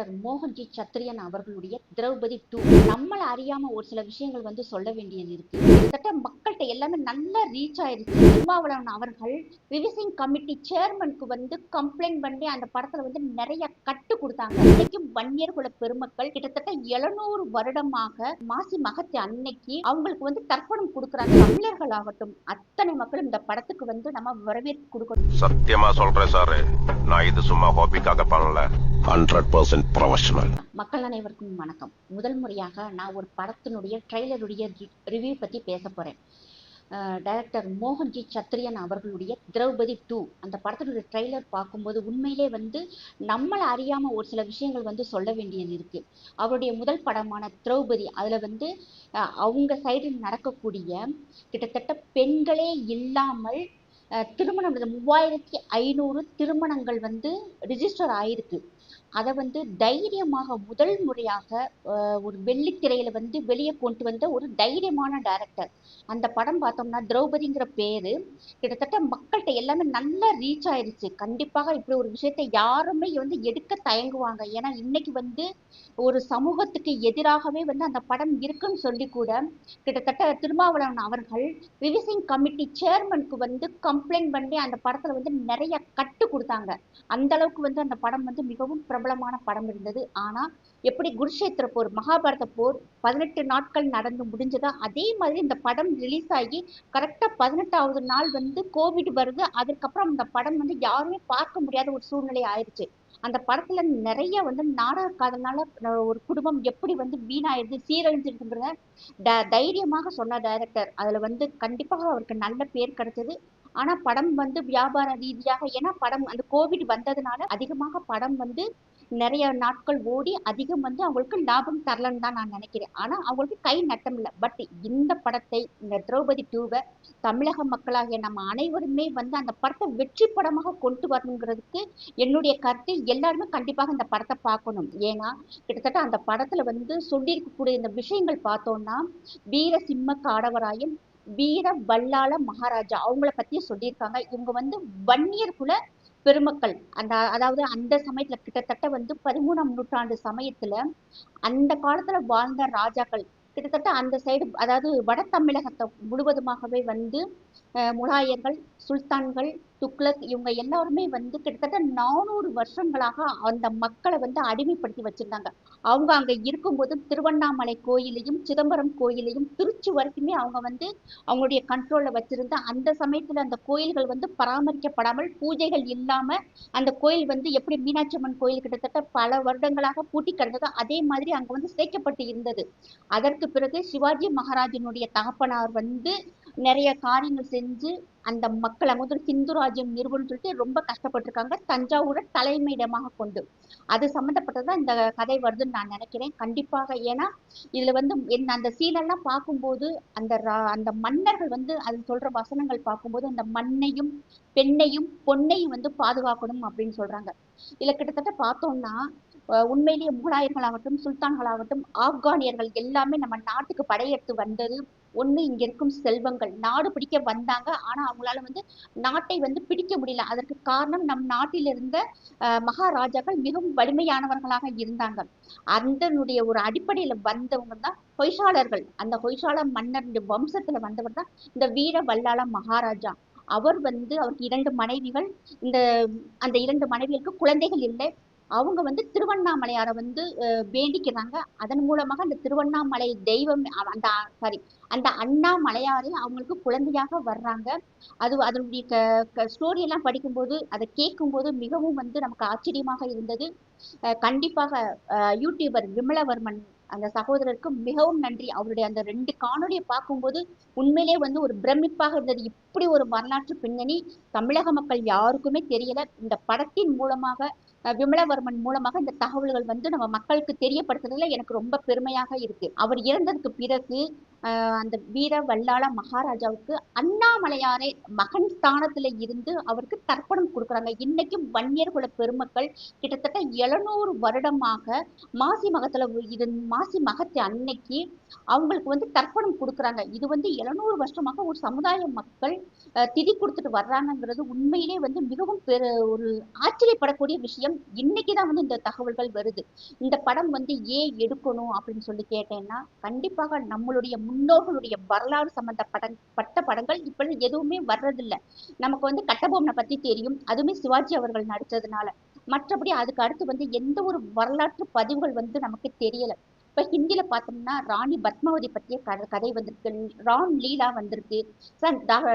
Doctor Mohan G Sathriyan அவர்களுடைய Draupadi two நம்மள அறியாம ஒரு சில விஷயங்கள் வந்து சொல்ல வேண்டியது இருக்கு. கிட்டத்தட்ட மக்கள்கிட்ட எல்லாமே நல்லா ரீச் ஆயிருச்சு. திருமாவளவன் அவர்கள் ரிவிசிங் கமிட்டி சேர்மனுக்கு வந்து கம்ப்ளைண்ட் பண்ணி அந்த படத்துல வந்து நிறைய கட்டு கொடுத்தாங்க. இன்னைக்கும் வன்னியர் குல பெருமக்கள் கிட்டத்தட்ட எழுநூறு வருடமாக மாசி மகத்தி அன்னைக்கு அவங்களுக்கு வந்து தர்ப்பணம் கொடுக்குறாங்க. தமிழர்கள் ஆகட்டும் அத்தனை மக்களும் இந்த படத்துக்கு வந்து நம்ம வரவேற்பு கொடுக்கணும். சத்தியமா சொல்றேன் சார். நான் இது சும்மா ஹாபிக்காக பண்ணல. ஹண்ட்ரட் பர்சன்ட் ப்ரொஃபஷனல் மக்கள் அனைவருக்கும் வணக்கம். முதல் முறையாக நான் ஒரு படத்தினுடைய ட்ரெய்லருடைய ரிவ்யூ பற்றி பேச போகிறேன் டைரக்டர் மோகன்ஜி சத்ரியன் அவர்களுடைய திரௌபதி டூ அந்த படத்தினுடைய ட்ரெய்லர் பார்க்கும்போது உண்மையிலே வந்து நம்மளை அறியாமல் ஒரு சில விஷயங்கள் வந்து சொல்ல வேண்டியது இருக்குது அவருடைய முதல் படமான திரௌபதி அதில் வந்து அவங்க சைடில் நடக்கக்கூடிய கிட்டத்தட்ட பெண்களே இல்லாமல் திருமணம் மூவாயிரத்தி ஐநூறு திருமணங்கள் வந்து ரிஜிஸ்டர் ஆயிருக்கு. அதை வந்து தைரியமாக முதல் முறையாக ஒரு வெள்ளித்திரையில வந்து வெளியே கொண்டு வந்த ஒரு தைரியமான டேரக்டர் அந்த படம் பார்த்தோம்னா திரௌபதிங்கிற பேரு. கிட்டத்தட்ட மக்கள்கிட்ட எல்லாமே நல்லா ரீச் ஆயிருச்சு. கண்டிப்பாக இப்படி ஒரு விஷயத்தை யாருமே வந்து எடுக்க தயங்குவாங்க. ஏன்னா இன்னைக்கு வந்து ஒரு சமூகத்துக்கு எதிராகவே வந்து அந்த படம் இருக்குன்னு சொல்லி கூட கிட்டத்தட்ட திருமாவளவன் அவர்கள் ரிவிசிங் கமிட்டி சேர்மனுக்கு வந்து கம்ப்ளைண்ட் பண்ணி அந்த படத்துல வந்து நிறைய கட்டு கொடுத்தாங்க. அந்த அளவுக்கு வந்து அந்த படம் வந்து மிகவும் பிரபலமான படம் இருந்தது. ஆனா எப்படி குருஷேத்திர போர் மகாபாரத போர் பதினெட்டு நாட்கள் நடந்து முடிஞ்சதோ அதே மாதிரி இந்த படம் ரிலீஸ் ஆகி கரெக்டா பதினெட்டாவது நாள் வந்து கோவிட் வருது. அதுக்கப்புறம் அந்த படம் வந்து யாருமே பார்க்க முடியாத ஒரு சூழ்நிலை ஆயிடுச்சு அந்த படத்துல நிறைய வந்து நாடகக்காதனால ஒரு குடும்பம் எப்படி வந்து வீணாயிருது சீரழிஞ்சிருக்குங்கிறத தைரியமாக சொன்ன டைரக்டர் அதுல வந்து கண்டிப்பாக அவருக்கு நல்ல பேர் கிடைச்சது. ஆனா படம் வந்து வியாபார ரீதியாக ஏன்னா படம் அந்த கோவிட் வந்ததுனால அதிகமாக படம் வந்து நிறைய நாட்கள் ஓடி அதிகம் வந்து அவங்களுக்கு லாபம் தரலன்னு தான் நான் நினைக்கிறேன். ஆனா அவங்களுக்கு கை நட்டம் இல்லை. பட் இந்த படத்தை இந்த திரௌபதி டூவை தமிழக மக்களாகிய நம்ம அனைவருமே வந்து அந்த படத்தை வெற்றி படமாக கொண்டு வரணுங்கிறதுக்கு என்னுடைய கருத்து. எல்லாருமே கண்டிப்பாக இந்த படத்தை பார்க்கணும். ஏன்னா கிட்டத்தட்ட அந்த படத்துல வந்து சொல்லியிருக்கக்கூடிய இந்த விஷயங்கள் பார்த்தோம்னா வீர சிம்ம காடவராயன் வீர வல்லாள மகாராஜா. அவங்கள பத்தி சொல்லியிருக்காங்க. இவங்க வந்து வன்னியர் குல பெருமக்கள். அந்த அதாவது அந்த சமயத்துல கிட்டத்தட்ட வந்து பதிமூணாம் நூற்றாண்டு சமயத்துல அந்த காலத்துல வாழ்ந்த ராஜாக்கள் கிட்டத்தட்ட அந்த சைடு அதாவது வட தமிழகத்தை முழுவதுமாகவே வந்து முலாயர்கள் சுல்தான்கள் துக்ளக் இவங்க எல்லாருமே வந்து கிட்டத்தட்ட நானூறு வருஷங்களாக அந்த மக்களை வந்து அடிமைப்படுத்தி வச்சிருந்தாங்க. அவங்க அங்க இருக்கும்போது திருவண்ணாமலை கோயிலையும் சிதம்பரம் கோயிலையும் திருச்சி வரைக்குமே அவங்க வந்து அவங்களுடைய கண்ட்ரோல்ல வச்சிருந்த அந்த சமயத்துல அந்த கோயில்கள் வந்து பராமரிக்கப்படாமல் பூஜைகள் இல்லாம அந்த கோயில் வந்து எப்படி மீனாட்சி அம்மன் கோயில் கிட்டத்தட்ட பல வருடங்களாக பூட்டி கிடந்ததோ அதே மாதிரி அங்க வந்து சேர்க்கப்பட்டு இருந்தது. அதற்கு பிறகு சிவாஜி மகாராஜனுடைய தகப்பனார் வந்து நிறைய காரியங்கள் செஞ்சு அந்த மக்களை முதல் ஹிந்து ராஜ்யம் நிறுவனம் சொல்லிட்டு ரொம்ப கஷ்டப்பட்டிருக்காங்க. தஞ்சாவூரை தலைமையிடமாக கொண்டு. அது சம்மந்தப்பட்டதான் இந்த கதை வருதுன்னு நான் நினைக்கிறேன். கண்டிப்பாக ஏன்னா இதுல வந்து என் அந்த சீனெல்லாம் பார்க்கும்போது அந்த ரா- அந்த மன்னர்கள் வந்து அது சொல்ற வசனங்கள் பார்க்கும்போது அந்த மண்ணையும் பெண்ணையும் பொன்னையும் வந்து பாதுகாக்கணும் அப்படின்னு சொல்றாங்க. இதுல கிட்டத்தட்ட பார்த்தோம்னா உண்மையிலேயே முகலாயர்களாகட்டும் சுல்தான்களாகட்டும் ஆப்கானியர்கள் எல்லாமே நம்ம நாட்டுக்கு படையெடுத்து வந்தது ஒண்ணு இங்க இருக்கும் செல்வங்கள். நாடு பிடிக்க வந்தாங்க. ஆனா அவங்களால வந்து நாட்டை வந்து பிடிக்க முடியல. அதற்கு காரணம் நம் நாட்டில் இருந்த அஹ், மகாராஜாக்கள் மிகவும் வலிமையானவர்களாக இருந்தாங்க அதனுடைய ஒரு அடிப்படையில வந்தவங்க தான் ஹொய்சாளர்கள் அந்த ஹொய்சால மன்னர் வம்சத்துல வந்தவர் தான் இந்த வீர வல்லாள மகாராஜா. அவர் வந்து அவருக்கு இரண்டு மனைவிகள். இந்த அந்த இரண்டு மனைவிகளுக்கு குழந்தைகள் இல்லை. அவங்க வந்து திருவண்ணாமலையாரை வந்து வேண்டிக்கிறாங்க. அதன் மூலமாக அந்த திருவண்ணாமலை தெய்வம் அந்த சாரி அந்த அண்ணாமலையாரே அவங்களுக்கு குழந்தையாக வர்றாங்க. அது அதனுடைய க ஸ்டோரி எல்லாம் படிக்கும்போது அதை கேட்கும்போது மிகவும் வந்து நமக்கு ஆச்சரியமாக இருந்தது. கண்டிப்பாக யூடியூபர் விமலவர்மன் அந்த சகோதரருக்கு மிகவும் நன்றி. அவருடைய அந்த ரெண்டு காணொலியை பார்க்கும்போது உண்மையிலே வந்து ஒரு பிரமிப்பாக இருந்தது. இப்படி ஒரு வரலாற்று பின்னணி தமிழக மக்கள் யாருக்குமே தெரியல. இந்த படத்தின் மூலமாக விமலவர்மன் மூலமாக இந்த தகவல்கள் வந்து நம்ம மக்களுக்கு தெரியப்படுத்துறதுல எனக்கு ரொம்ப பெருமையாக இருக்கு. அவர் இறந்ததுக்கு பிறகு அந்த வீர வல்லாள மகாராஜாவுக்கு அண்ணாமலையாரே மகன் ஸ்தானத்துல இருந்து அவருக்கு தர்ப்பணம் கொடுக்குறாங்க. இன்னைக்கும் வன்னியர் குல பெருமக்கள் கிட்டத்தட்ட எழுநூறு வருடமாக மாசி மகத்துல இது மாசி மகத்து அன்னைக்கு அவங்களுக்கு வந்து தர்ப்பணம் கொடுக்குறாங்க. இது வந்து எழுநூறு வருஷமாக ஒரு சமுதாய மக்கள் திதி கொடுத்துட்டு வர்றாங்கங்கிறது உண்மையிலே வந்து மிகவும் பெரு ஒரு ஆச்சரியப்படக்கூடிய விஷயம். இன்னைக்கு தான் வந்து இந்த தகவல்கள் வருது. இந்த படம் வந்து ஏன் எடுக்கணும் அப்படின்னு சொல்லி கேட்டேன்னா கண்டிப்பாக நம்மளுடைய முன்னோர்களுடைய வரலாறு சம்பந்தப்பட்ட பட்ட படங்கள் இப்ப எதுவுமே வர்றதில்ல. நமக்கு வந்து கட்டபொம்மனை பத்தி தெரியும். அதுவுமே சிவாஜி அவர்கள் நடிச்சதுனால மற்றபடி அதுக்கு அடுத்து வந்து எந்த ஒரு வரலாற்று பதிவுகள் வந்து நமக்கு தெரியல. இப்ப ஹிந்தில பார்த்தோம்னா ராணி பத்மாவதி பற்றிய கதை கதை வந்திருக்கு. ராம் லீலா வந்திருக்கு.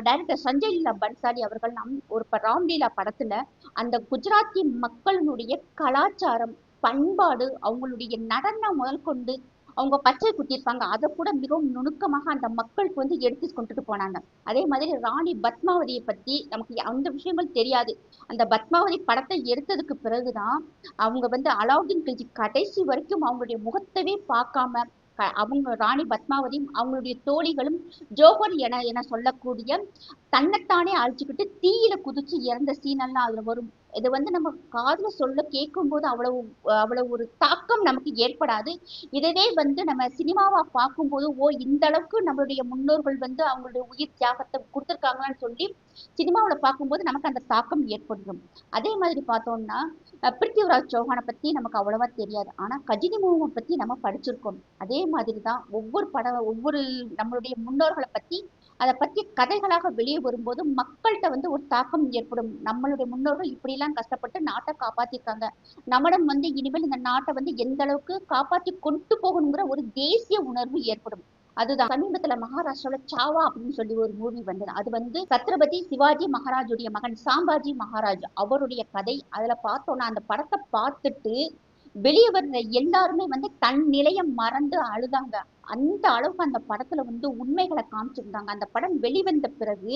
டைரக்டர் சஞ்சய் லீலா பன்சாலி அவர்கள் நம் ஒரு ராம் லீலா படத்துல அந்த குஜராத்தி மக்களினுடைய கலாச்சாரம் பண்பாடு அவங்களுடைய நடனம் முதல் கொண்டு அவங்க பச்சை குத்திருப்பாங்க அதை கூட மிகவும் நுணுக்கமாக அந்த மக்களுக்கு வந்து எடுத்து கொண்டுட்டு போனாங்க. அதே மாதிரி ராணி பத்மாவதியை பத்தி நமக்கு அந்த விஷயங்கள் தெரியாது. அந்த பத்மாவதி படத்தை எடுத்ததுக்கு பிறகுதான் அவங்க வந்து அலாவுதீன் கில்ஜி கடைசி வரைக்கும் அவங்களுடைய முகத்தவே பார்க்காம அவங்க ராணி பத்மாவதியும் அவங்களுடைய தோழிகளும் ஜோஹர் என என சொல்லக்கூடிய தன்னைத்தானே அழிச்சுக்கிட்டு தீயில குதிச்சு இறந்த சீனெல்லாம் அதுல வரும். இதை வந்து நம்ம காதுல சொல்ல கேட்கும்போது அவ்வளவு அவ்வளவு ஒரு தாக்கம் நமக்கு ஏற்படாது. இதவே வந்து நம்ம சினிமாவா பார்க்கும்போது ஓ இந்த அளவுக்கு நம்மளுடைய முன்னோர்கள் வந்து அவங்களுடைய உயிர் தியாகத்தை கொடுத்துருக்காங்கன்னு சொல்லி சினிமாவில் பார்க்கும்போது நமக்கு அந்த தாக்கம் ஏற்படும். அதே மாதிரி பார்த்தோம்னா அஹ் பிருத்திவிராஜ் சௌஹானை பற்றி நமக்கு அவ்வளவா தெரியாது. ஆனால் கஜினி மூவை பற்றி நம்ம படிச்சிருக்கோம். அதே மாதிரி தான் ஒவ்வொரு படம் ஒவ்வொரு நம்மளுடைய முன்னோர்களை பற்றி அதை பத்தி கதைகளாக வெளியே வரும்போது மக்கள்கிட்ட வந்து ஒரு தாக்கம் ஏற்படும். நம்மளுடைய முன்னோர்கள் இப்படிலாம் கஷ்டப்பட்டு நாட்டை காப்பாற்றிருக்காங்க நம்மிடம் வந்து இனிமேல் இந்த நாட்டை வந்து எந்த அளவுக்கு காப்பாத்தி கொண்டு போகணுங்கிற ஒரு தேசிய உணர்வு ஏற்படும். அதுதான் சமீபத்துல மகாராஷ்டிரால சாவா அப்படின்னு சொல்லி ஒரு மூவி வந்தது. அது வந்து சத்ரபதி சிவாஜி மகாராஜுடைய மகன் சாம்பாஜி மகாராஜ் அவருடைய கதை. அதுல பார்த்தோம்னா அந்த படத்தை பார்த்துட்டு வெளியே வர்ற எல்லாருமே வந்து தன் நிலையை மறந்து அழுதாங்க. அந்த அளவுக்கு அந்த படத்துல வந்து உண்மைகளை காமிச்சிருந்தாங்க. அந்த படம் வெளிவந்த பிறகு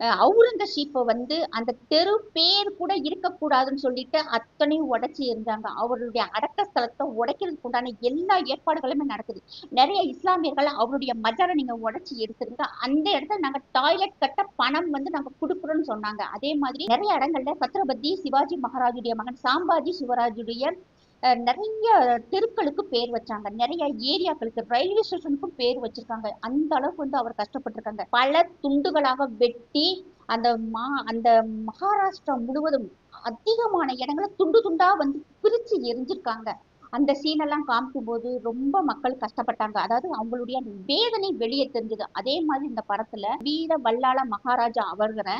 அஹ் அவுரங்கசீப்பை வந்து அந்த தெரு பேர் கூட இருக்கக்கூடாதுன்னு சொல்லிட்டு அத்தனையும் உடைச்சி இருந்தாங்க அவருடைய அடக்க ஸ்தலத்தை உடைக்கிறதுக்கு உண்டான எல்லா ஏற்பாடுகளுமே நடக்குது. நிறைய இஸ்லாமியர்கள் அவருடைய மஜரை நீங்க உடைச்சி எடுத்துருங்க அந்த இடத்துல நாங்க டாய்லெட் கட்ட பணம் வந்து நாங்க கொடுக்குறோம்னு சொன்னாங்க. அதே மாதிரி நிறைய இடங்கள்ல சத்ரபதி சிவாஜி மகாராஜுடைய மகன் சாம்பாஜி சிவராஜுடைய நிறைய தெருக்களுக்கு பேர் வச்சாங்க. நிறைய ஏரியாக்களுக்கு ரயில்வே ஸ்டேஷனுக்கும் பேர் வச்சிருக்காங்க. அந்த அளவுக்கு வந்து அவர் கஷ்டப்பட்டிருக்காங்க. பல துண்டுகளாக வெட்டி அந்த மா அந்த மகாராஷ்டிரா முழுவதும் அதிகமான இடங்களை துண்டு துண்டா வந்து பிரிச்சு எரிஞ்சிருக்காங்க. அந்த சீனெல்லாம் காமிக்கும் போது ரொம்ப மக்கள் கஷ்டப்பட்டாங்க. அதாவது அவங்களுடைய வேதனை வெளியே தெரிஞ்சது. அதே மாதிரி இந்த படத்துல வீர வல்லாள மகாராஜா அவர்களை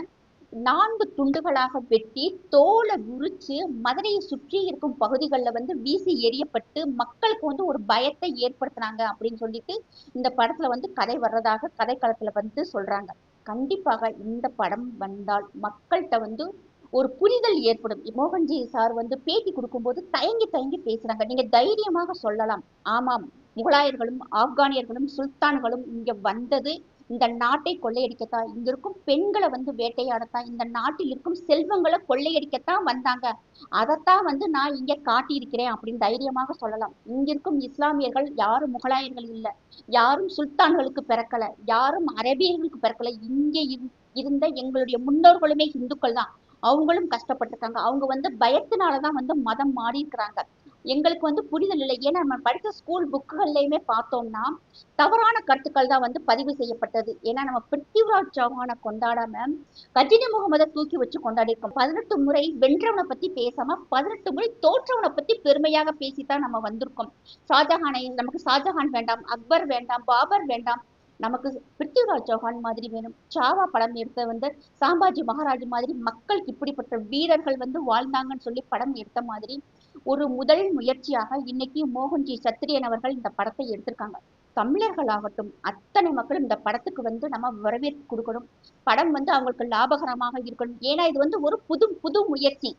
நான்கு துண்டுகளாக வெட்டி தோலை உரிச்சு மதுரையை சுற்றி இருக்கும் பகுதிகளில் வந்து வீசி எரியப்பட்டு மக்களுக்கு வந்து ஒரு பயத்தை ஏற்படுத்தினாங்க அப்படின்னு சொல்லிட்டு இந்த படத்துல வந்து கதை வர்றதாக கதை களத்துல வந்து சொல்றாங்க. கண்டிப்பாக இந்த படம் வந்தால் மக்கள்கிட்ட வந்து ஒரு புரிதல் ஏற்படும். மோகன்ஜி சார் வந்து பேட்டி கொடுக்கும்போது தயங்கி தயங்கி பேசுறாங்க. நீங்க தைரியமாக சொல்லலாம். ஆமாம் முகலாயர்களும் ஆப்கானியர்களும் சுல்தான்களும் இங்க வந்தது இந்த நாட்டை கொள்ளையடிக்கத்தான். இங்க இருக்கும் பெண்களை வந்து வேட்டையாடத்தான். இந்த நாட்டில் இருக்கும் செல்வங்களை கொள்ளையடிக்கத்தான் வந்தாங்க. அதைத்தான் வந்து நான் இங்க காட்டியிருக்கிறேன் அப்படின்னு தைரியமாக சொல்லலாம். இங்க இருக்கும் இஸ்லாமியர்கள் யாரும் முகலாயர்கள் இல்ல. யாரும் சுல்தான்களுக்கு பிறக்கல. யாரும் அரேபியர்களுக்கு பிறக்கல. இங்கே இரு- இருந்த எங்களுடைய முன்னோர்களுமே இந்துக்கள் தான் அவங்களும் கஷ்டப்பட்டிருக்காங்க அவங்க வந்து பயத்தினாலதான் வந்து மதம் மாறி இருக்கிறாங்க எங்களுக்கு வந்து புரிதல் இல்லை. ஏன்னா நம்ம படித்த ஸ்கூல் புக்குகள்லையுமே பார்த்தோம்னா தவறான கருத்துக்கள் தான் வந்து பதிவு செய்யப்பட்டது. ஏன்னா நம்ம பிருத்திவிராஜ் சௌஹானை கொண்டாடாம கஜினி முகமதை தூக்கி வச்சு கொண்டாடிருக்கோம் பதினெட்டு முறை வென்றவனை பத்தி பேசாம பதினெட்டு முறை தோற்றவனை பத்தி பெருமையாக பேசித்தான் நம்ம வந்திருக்கோம். ஷாஜஹானை நமக்கு ஷாஜஹான் வேண்டாம் அக்பர் வேண்டாம் பாபர் வேண்டாம் நமக்கு பிருத்திவிராஜ் சௌஹான் மாதிரி வேணும். சாவா படம் எடுத்த வந்து சாம்பாஜி மகாராஜ் மாதிரி மக்களுக்கு இப்படிப்பட்ட வீரர்கள் வந்து வாழ்ந்தாங்கன்னு சொல்லி படம் எடுத்த மாதிரி ஒரு முதல் முயற்சியாக இன்னைக்கு மோகன்ஜி சத்திரியன் அவர்கள் இந்த படத்தை எடுத்திருக்காங்க. தமிழர்களாகட்டும் அத்தனை மக்களும் இந்த படத்துக்கு வந்து நம்ம வரவேற்பு கொடுக்கணும். படம் வந்து அவங்களுக்கு லாபகரமாக இருக்கணும். ஏன்னா இது வந்து ஒரு புது புது முயற்சி.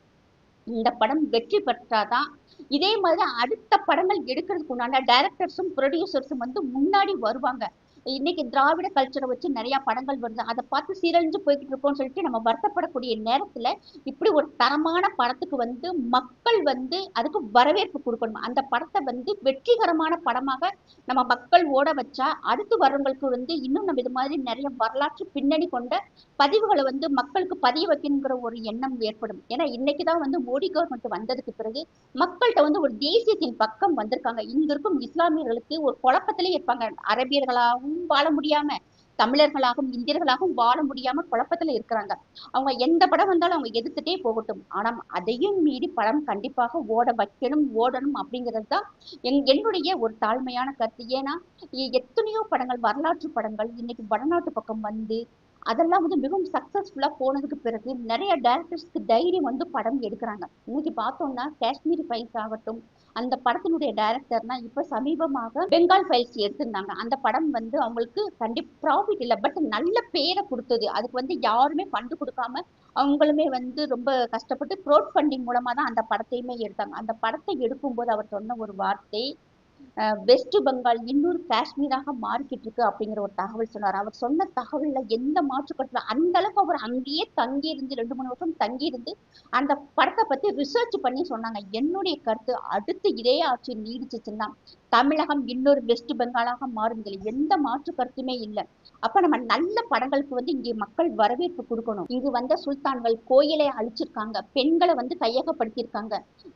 இந்த படம் வெற்றி பெற்றாதான் இதே மாதிரி அடுத்த படங்கள் எடுக்கிறதுக்கு உண்டான டைரக்டர்ஸும் ப்ரொடியூசர்ஸும் வந்து முன்னாடி வருவாங்க. இன்னைக்கு திராவிட கல்ச்சரை வச்சு நிறைய படங்கள் வருது. அதை பார்த்து சீரழிஞ்சு போய்கிட்டு இருக்கோம்னு சொல்லிட்டு நம்ம வருத்தப்படக்கூடிய நேரத்துல இப்படி ஒரு தரமான படத்துக்கு வந்து மக்கள் வந்து அதுக்கு வரவேற்பு கொடுக்கணும். அந்த படத்தை வந்து வெற்றிகரமான படமாக நம்ம மக்கள் ஓட வச்சா அடுத்து வரவங்களுக்கு வந்து இன்னும் நம்ம இது மாதிரி நிறைய வரலாற்று பின்னணி கொண்ட பதிவுகளை வந்து மக்களுக்கு பதிய வைக்கணுங்கிற ஒரு எண்ணம் ஏற்படும். ஏன்னா இன்னைக்கு தான் வந்து மோடி கவர்மெண்ட் வந்ததுக்கு பிறகு மக்கள்கிட்ட வந்து ஒரு தேசியத்தின் பக்கம் வந்திருக்காங்க. இங்க இருக்கும் இஸ்லாமியர்களுக்கு ஒரு குழப்பத்திலே இருப்பாங்க. அரபியர்களாகவும் வாழ முடியாம தமிழர்களாகவும் இந்தியர்களாகவும் வாழ முடியாம குழப்பத்துல இருக்கிறாங்க. அவங்க எந்த படம் வந்தாலும் அவங்க எதிர்த்துட்டே போகட்டும். ஆனா அதையும் மீறி படம் கண்டிப்பாக ஓட வைக்கணும் ஓடணும் அப்படிங்கிறது தான் என் என்னுடைய ஒரு தாழ்மையான கருத்து. ஏன்னா எத்தனையோ படங்கள் வரலாற்று படங்கள் இன்னைக்கு வடநாட்டு பக்கம் வந்து அதெல்லாம் வந்து மிகவும் சக்சஸ்ஃபுல்லா போனதுக்கு பிறகு நிறைய டேரக்டர்ஸ்க்கு தைரியம் வந்து படம் எடுக்கிறாங்க. இன்னைக்கு பார்த்தோம்னா காஷ்மீர் ஃபைல்ஸ் ஆகட்டும் அந்த படத்தினுடைய டைரக்டர்னா இப்ப சமீபமாக பெங்கால் ஃபைல்ஸ் எடுத்திருந்தாங்க. அந்த படம் வந்து அவங்களுக்கு கண்டிப்பா ப்ராஃபிட் இல்லை பட் நல்ல பேரை கொடுத்தது. அதுக்கு வந்து யாருமே ஃபண்டு கொடுக்காம அவங்களுமே வந்து ரொம்ப கஷ்டப்பட்டு க்ரோட் ஃபண்டிங் மூலமா தான் அந்த படத்தையுமே எடுத்தாங்க. அந்த படத்தை எடுக்கும்போது அவர் சொன்ன ஒரு வார்த்தை வெஸ்ட் பெங்கால் இன்னொரு காஷ்மீராக மாறிக்கிட்டு இருக்கு அப்படிங்கிற ஒரு தகவல் சொன்னார். அவர் சொன்ன தகவல்ல எந்த மாற்று அந்த அளவுக்கு அவர் அங்கேயே தங்கி இருந்து ரெண்டு மூணு வருஷம் தங்கி இருந்து அந்த படத்தை பத்தி ரிசர்ச் பண்ணி சொன்னாங்க. என்னுடைய கருத்து அடுத்து இதே ஆட்சி நீடிச்சிச்சுன்னா தமிழகம் இன்னொரு வெஸ்ட் பெங்காலாக மாறும் எந்த மாற்று கருத்துமே இல்லை. அப்ப நம்ம நல்ல படங்களுக்கு வந்து இங்கே மக்கள் வரவேற்பு கொடுக்கணும். இங்கு வந்த சுல்தான்கள் கோயிலை அழிச்சிருக்காங்க. பெண்களை வந்து கையகப்படுத்தியிருக்காங்க.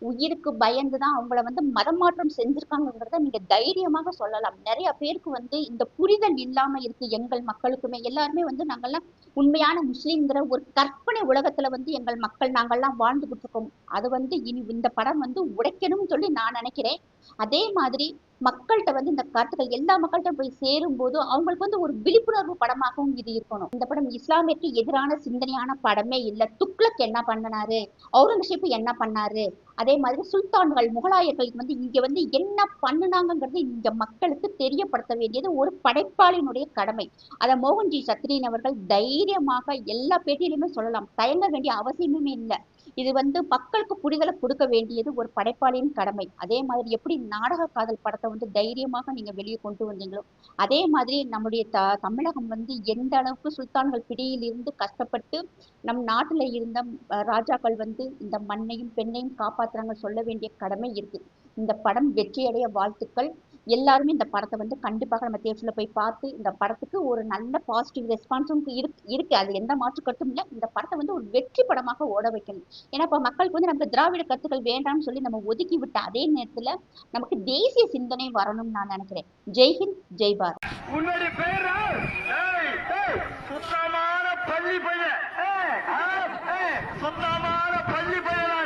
உயிருக்கு பயந்துதான் அவங்கள வந்து மதமாற்றம் செஞ்சிருக்காங்கிறத நீங்க தைரியமாக சொல்லலாம். நிறைய பேருக்கு வந்து இந்த புரிதல் இல்லாம இருக்கு எங்கள் மக்களுக்குமே. எல்லாருமே வந்து நாங்கெல்லாம் உண்மையான முஸ்லீம்ங்கிற ஒரு கற்பனை உலகத்துல வந்து எங்கள் மக்கள் நாங்கெல்லாம் வாழ்ந்துகிட்டு இருக்கோம். அது வந்து இனி இந்த படம் வந்து உடைக்கணும்னு சொல்லி நான் நினைக்கிறேன். அதே மாதிரி மக்கள்கிட்ட வந்து இந்த கருத்துக்கள் எல்லா மக்கள்கிட்ட போய் சேரும் போது அவங்களுக்கு வந்து ஒரு விழிப்புணர்வு படமாகவும் இது இருக்கணும். இந்த படம் இஸ்லாமியருக்கு எதிரான சிந்தனையான படமே இல்லை. துக்ளக் என்ன பண்ணினாரு? அவுரங்கசீப் என்ன பண்ணாரு? அதே மாதிரி சுல்தான்கள் முகலாயர்கள் வந்து இங்க வந்து என்ன பண்ணுனாங்கிறது இங்க மக்களுக்கு தெரியப்படுத்த வேண்டியது ஒரு படைப்பாளினுடைய கடமை. அத மோகன்ஜி சத்ரியன் அவர்கள் தைரியமாக எல்லா பேட்டியிலுமே சொல்லலாம். தயங்க வேண்டிய அவசியமுமே இல்லை. இது வந்து மக்களுக்கு புரிதலை கொடுக்க வேண்டியது ஒரு படைப்பாளியின் கடமை. அதே மாதிரி எப்படி நாடக காதல் படத்தை வந்து தைரியமாக நீங்க வெளியே கொண்டு வந்தீங்களோ அதே மாதிரி நம்முடைய த தமிழகம் வந்து எந்த அளவுக்கு சுல்தான்கள் பிடியில் இருந்து கஷ்டப்பட்டு நம் நாட்டில் இருந்த ராஜாக்கள் வந்து இந்த மண்ணையும் பெண்ணையும் காப்பாத்துறாங்க சொல்ல வேண்டிய கடமை இருக்கு. இந்த படம் வெற்றியடைய வாழ்த்துக்கள். எல்லாருமே இந்த படத்தை வந்து கண்டிப்பாக நம்ம தேட்டரில் போய் பார்த்து இந்த படத்துக்கு ஒரு நல்ல பாசிட்டிவ் ரெஸ்பான்ஸும் இருக்கு இருக்கு. அது எந்த மாற்று கட்டும் இல்லை. இந்த படத்தை வந்து ஒரு வெற்றி படமாக ஓட வைக்கணும். ஏன்னா இப்போ மக்களுக்கு வந்து நம்ம திராவிட கருத்துக்கள் வேண்டாம்னு சொல்லி நம்ம ஒதுக்கி விட்ட அதே நேரத்தில் நமக்கு தேசிய சிந்தனை வரணும்னு நான் நினைக்கிறேன். ஜெய்ஹிந்த் ஜெய் பாரத். சுத்தமான பள்ளி பையன். சுத்தமான பள்ளி பையன்?